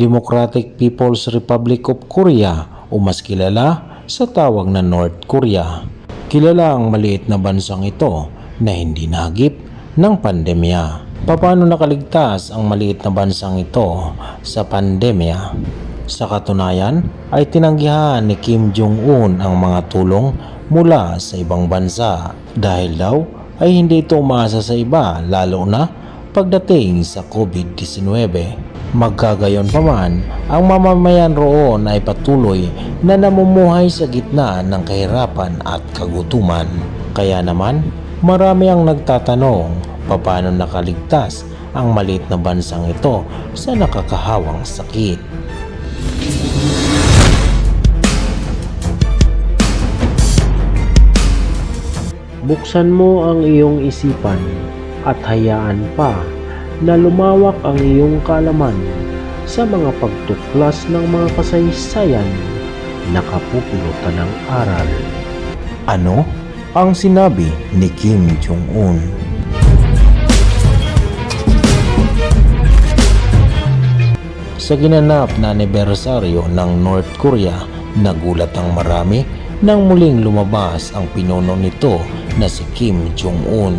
Democratic People's Republic of Korea o mas kilala sa tawag na North Korea. Kilala ang maliit na bansang ito na hindi nagip ng pandemya. Paano nakaligtas ang maliit na bansang ito sa pandemya? Sa katunayan ay tinanggihan ni Kim Jong-un ang mga tulong mula sa ibang bansa dahil daw ay hindi ito umasa sa iba lalo na pagdating sa COVID-19. Magkagayon pa man, ang mamamayan roon ay patuloy na namumuhay sa gitna ng kahirapan at kagutuman. Kaya naman, marami ang nagtatanong paano nakaligtas ang maliit na bansang ito sa nakakahawang sakit. Buksan mo ang iyong isipan at hayaan pa na lumawak ang iyong kaalaman sa mga pagtuklas ng mga kasaysayan na kapupulutan ng aral. Ano ang sinabi ni Kim Jong-un? Sa ginanap na anibersaryo ng North Korea, nagulat ang marami nang muling lumabas ang pinuno nito na si Kim Jong-un.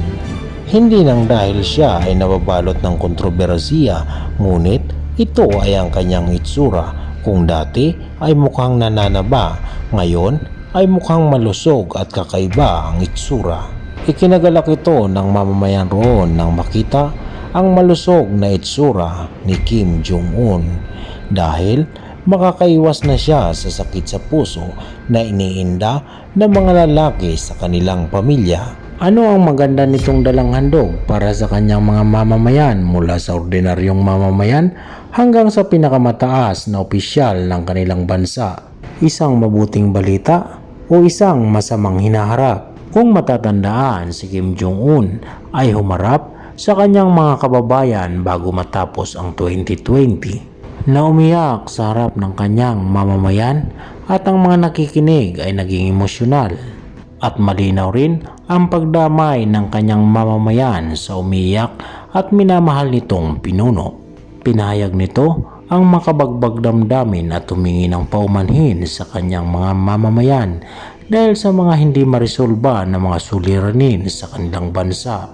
Hindi nang dahil siya ay nababalot ng kontrobersiya, ngunit ito ay ang kanyang itsura kung dati ay mukhang nananaba, ngayon ay mukhang malusog at kakaiba ang itsura. Ikinagalak ito ng mamamayan roon nang makita ang malusog na itsura ni Kim Jong-un dahil makakaiwas na siya sa sakit sa puso na iniinda ng mga lalaki sa kanilang pamilya. Ano ang maganda nitong dalang handog para sa kanyang mga mamamayan mula sa ordinaryong mamamayan hanggang sa pinakamataas na opisyal ng kanilang bansa? Isang mabuting balita o isang masamang hinaharap? Kung matatandaan si Kim Jong-un ay humarap sa kanyang mga kababayan bago matapos ang 2020 na umiyak sa harap ng kanyang mamamayan at ang mga nakikinig ay naging emosyonal at malinaw rin ang pagdamay ng kanyang mamamayan sa umiyak at minamahal nitong pinuno. Pinahayag nito ang makabagbag damdamin at humingi ng paumanhin sa kanyang mga mamamayan dahil sa mga hindi marisolba na mga suliranin sa kanilang bansa.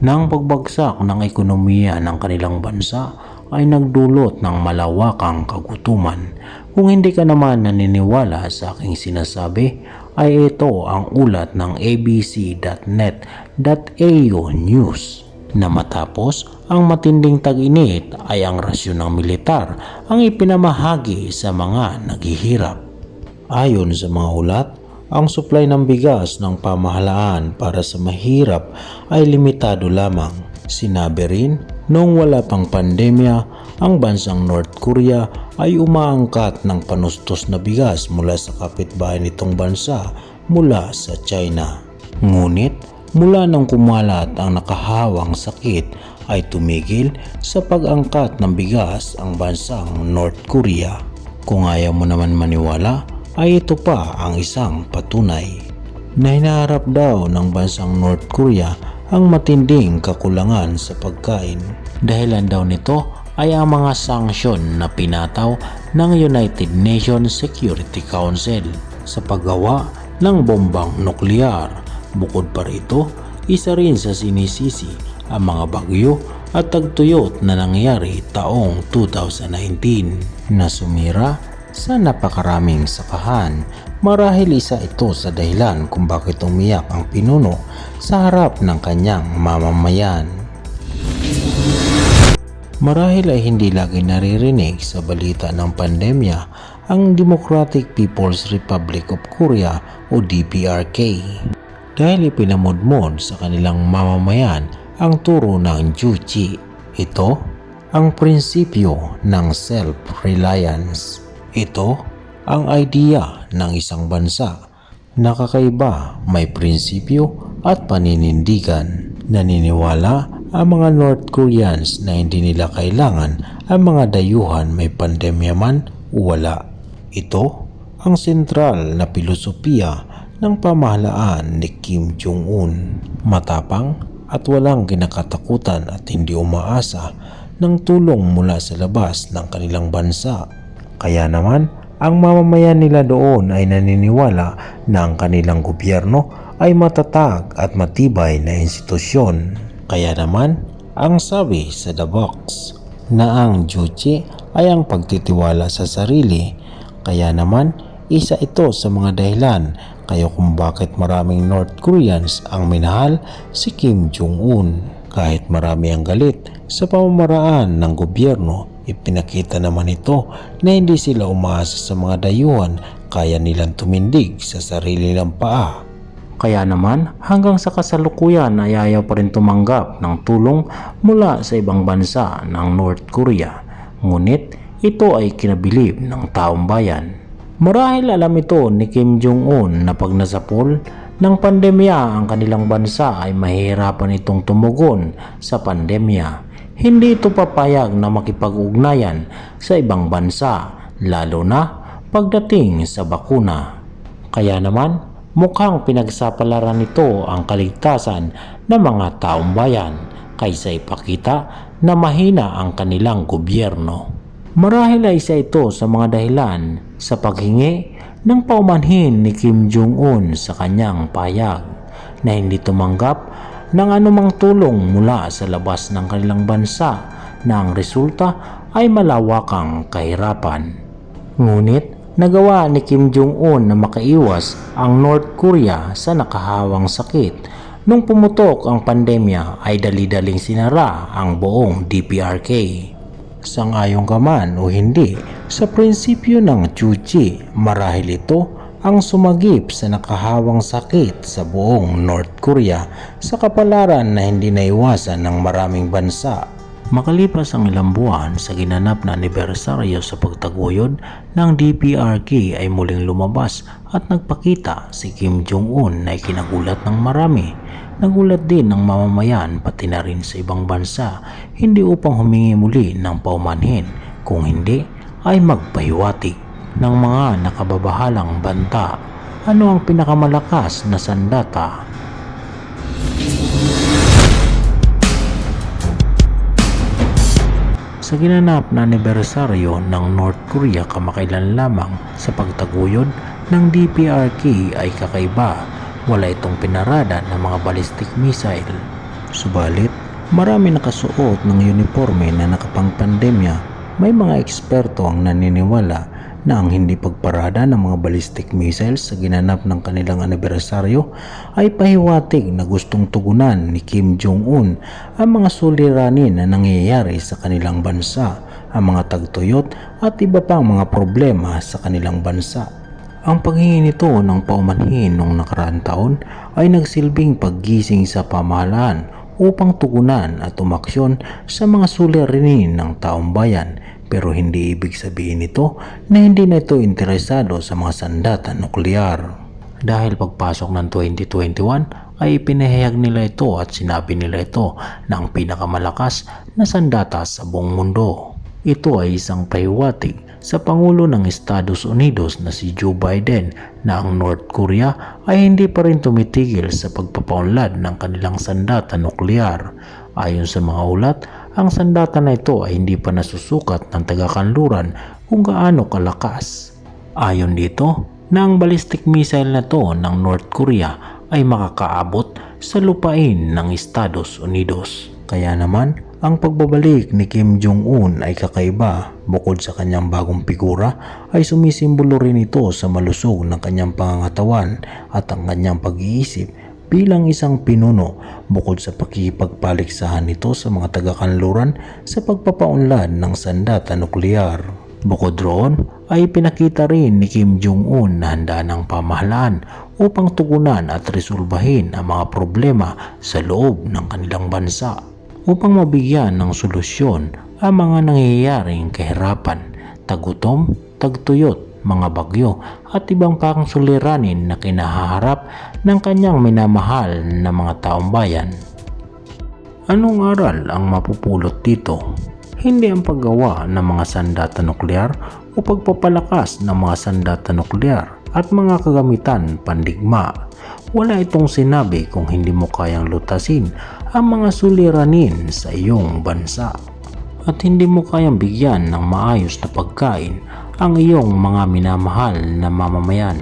Nang pagbagsak ng ekonomiya ng kanilang bansa ay nagdulot ng malawakang kagutuman. Kung hindi ka naman naniniwala sa aking sinasabi, ay ito ang ulat ng abc.net.au News na matapos ang matinding tag-init ay ang rasyon ng militar ang ipinamahagi sa mga naghihirap. Ayon sa mga ulat, ang supply ng bigas ng pamahalaan para sa mahirap ay limitado lamang. Sinabi rin, noong wala pang pandemya, ang bansang North Korea ay umaangkat ng panustos na bigas mula sa kapitbahay nitong bansa mula sa China. Ngunit mula nang kumalat ang nakahawang sakit ay tumigil sa pag-angkat ng bigas ang bansang North Korea. Kung ayaw mo naman maniwala, ay ito pa ang isang patunay na hinaharap daw ng bansang North Korea ang matinding kakulangan sa pagkain. Dahilan daw nito ay ang mga sanksyon na pinataw ng United Nations Security Council sa paggawa ng bombang nuklear. Bukod pa rito, isa rin sa sinisisi ang mga bagyo at tagtuyot na nangyari taong 2019 na sumira sa napakaraming sakahan. Marahil isa ito sa dahilan kung bakit umiyak ang pinuno sa harap ng kanyang mamamayan. Marahil ay hindi lagi naririnig sa balita ng pandemya ang Democratic People's Republic of Korea o DPRK dahil ipinamudmod sa kanilang mamamayan ang turo ng Juchi. Ito ang prinsipyo ng self-reliance. Ito ang idea ng isang bansa na kakaiba, may prinsipyo at paninindigan. Naniniwala ang mga North Koreans na hindi nila kailangan ang mga dayuhan may pandemya man o wala. Ito ang sentral na pilosopiya ng pamahalaan ni Kim Jong-un. Matapang at walang kinakatakutan at hindi umaasa ng tulong mula sa labas ng kanilang bansa. Kaya naman, ang mamamayan nila doon ay naniniwala na ang kanilang gobyerno ay matatag at matibay na institusyon. Kaya naman, ang sabi sa The Box na ang duty ay ang pagtitiwala sa sarili. Kaya naman, isa ito sa mga dahilan kayo kung bakit maraming North Koreans ang minahal si Kim Jong-un. Kahit marami ang galit sa pamamaraan ng gobyerno, ipinakita naman ito na hindi sila umaasa sa mga dayuhan kaya nilang tumindig sa sarili nilang paa. Kaya naman hanggang sa kasalukuyan ay ayaw pa rin tumanggap ng tulong mula sa ibang bansa ng North Korea. Ngunit ito ay kinabilib ng taong bayan. Marahil alam ito ni Kim Jong-un na pag nasapol ng pandemya ang kanilang bansa ay mahihirapan itong tumugon sa pandemya. Hindi ito papayag na makipag-ugnayan sa ibang bansa lalo na pagdating sa bakuna. Kaya naman mukhang pinagsapalaran nito ang kaligtasan ng mga taong bayan kaysa ipakita na mahina ang kanilang gobyerno. Marahil ay isa ito sa mga dahilan sa paghingi ng paumanhin ni Kim Jong-un sa kanyang payag na hindi tumanggap ng anumang tulong mula sa labas ng kanilang bansa na ang resulta ay malawakang kahirapan. Ngunit nagawa ni Kim Jong-un na makaiwas ang North Korea sa nakahawang sakit. Nung pumutok ang pandemya ay dali-daling sinara ang buong DPRK. Sangayon ka man o hindi sa prinsipyo ng Chuchi, marahil ito ang sumagip sa nakahawang sakit sa buong North Korea sa kapalaran na hindi naiwasan ng maraming bansa. Makalipas ang ilang buwan sa ginanap na anibersaryo sa pagtaguyod ng DPRK ay muling lumabas at nagpakita si Kim Jong-un na ikinagulat ng marami. Nagulat din ng mamamayan pati na rin sa ibang bansa hindi upang humingi muli ng paumanhin kung hindi ay magpahiwatig ng mga nakababahalang banta. Ano ang pinakamalakas na sandata Sa ginanap na anibersaryo ng North Korea kamakailan lamang sa pagtaguyod ng DPRK ay kakaiba. Wala itong pinarada ng mga ballistic missile. Subalit, marami nakasuot ng uniforme na nakapangpandemya. May mga eksperto ang naniniwala na ang hindi pagparada ng mga ballistic missiles sa ginanap ng kanilang anibersaryo ay pahiwatig na gustong tugunan ni Kim Jong-un ang mga suliranin na nangyayari sa kanilang bansa, ang mga tagtuyot at iba pang mga problema sa kanilang bansa. Ang paghingi nito ng paumanhin noong nakaraang taon ay nagsilbing paggising sa pamahalaan upang tugunan at umaksyon sa mga suliranin ng taong bayan pero hindi ibig sabihin nito na hindi na ito interesado sa mga sandata nuklear. Dahil pagpasok ng 2021 ay pinahayag nila ito at sinabi nila ito na ang pinakamalakas na sandata sa buong mundo. Ito ay isang pahiwatig sa Pangulo ng Estados Unidos na si Joe Biden na ang North Korea ay hindi pa rin tumitigil sa pagpapaunlad ng kanilang sandata nuklear. Ayon sa mga ulat, ang sandata na ito ay hindi pa nasusukat ng tagakanluran kung gaano kalakas. Ayon dito, na ang ballistic missile na to ng North Korea ay makakaabot sa lupain ng Estados Unidos. Kaya naman, ang pagbabalik ni Kim Jong-un ay kakaiba. Bukod sa kanyang bagong figura, ay sumisimbolo rin ito sa malusog ng kanyang pangangatawan at ang kanyang pag-iisip bilang isang pinuno bukod sa pakikipagpaliksahan nito sa mga taga-kanluran sa pagpapaunlad ng sandata nuklear. Bukod roon ay pinakita rin ni Kim Jong-un na handa ng pamahalaan upang tugunan at resolbahin ang mga problema sa loob ng kanilang bansa upang mabigyan ng solusyon ang mga nangyayaring kahirapan, tagutom, tagtuyot, mga bagyo at ibang pang suliranin na kinahaharap ng kanyang minamahal na mga taong bayan. Anong aral ang mapupulot dito? Hindi ang paggawa ng mga sandata nuklear o pagpapalakas ng mga sandata nuklear at mga kagamitan pandigma. Wala itong sinabi kung hindi mo kayang lutasin ang mga suliranin sa iyong bansa. at hindi mo kayang bigyan ng maayos na pagkain ang iyong mga minamahal na mamamayan.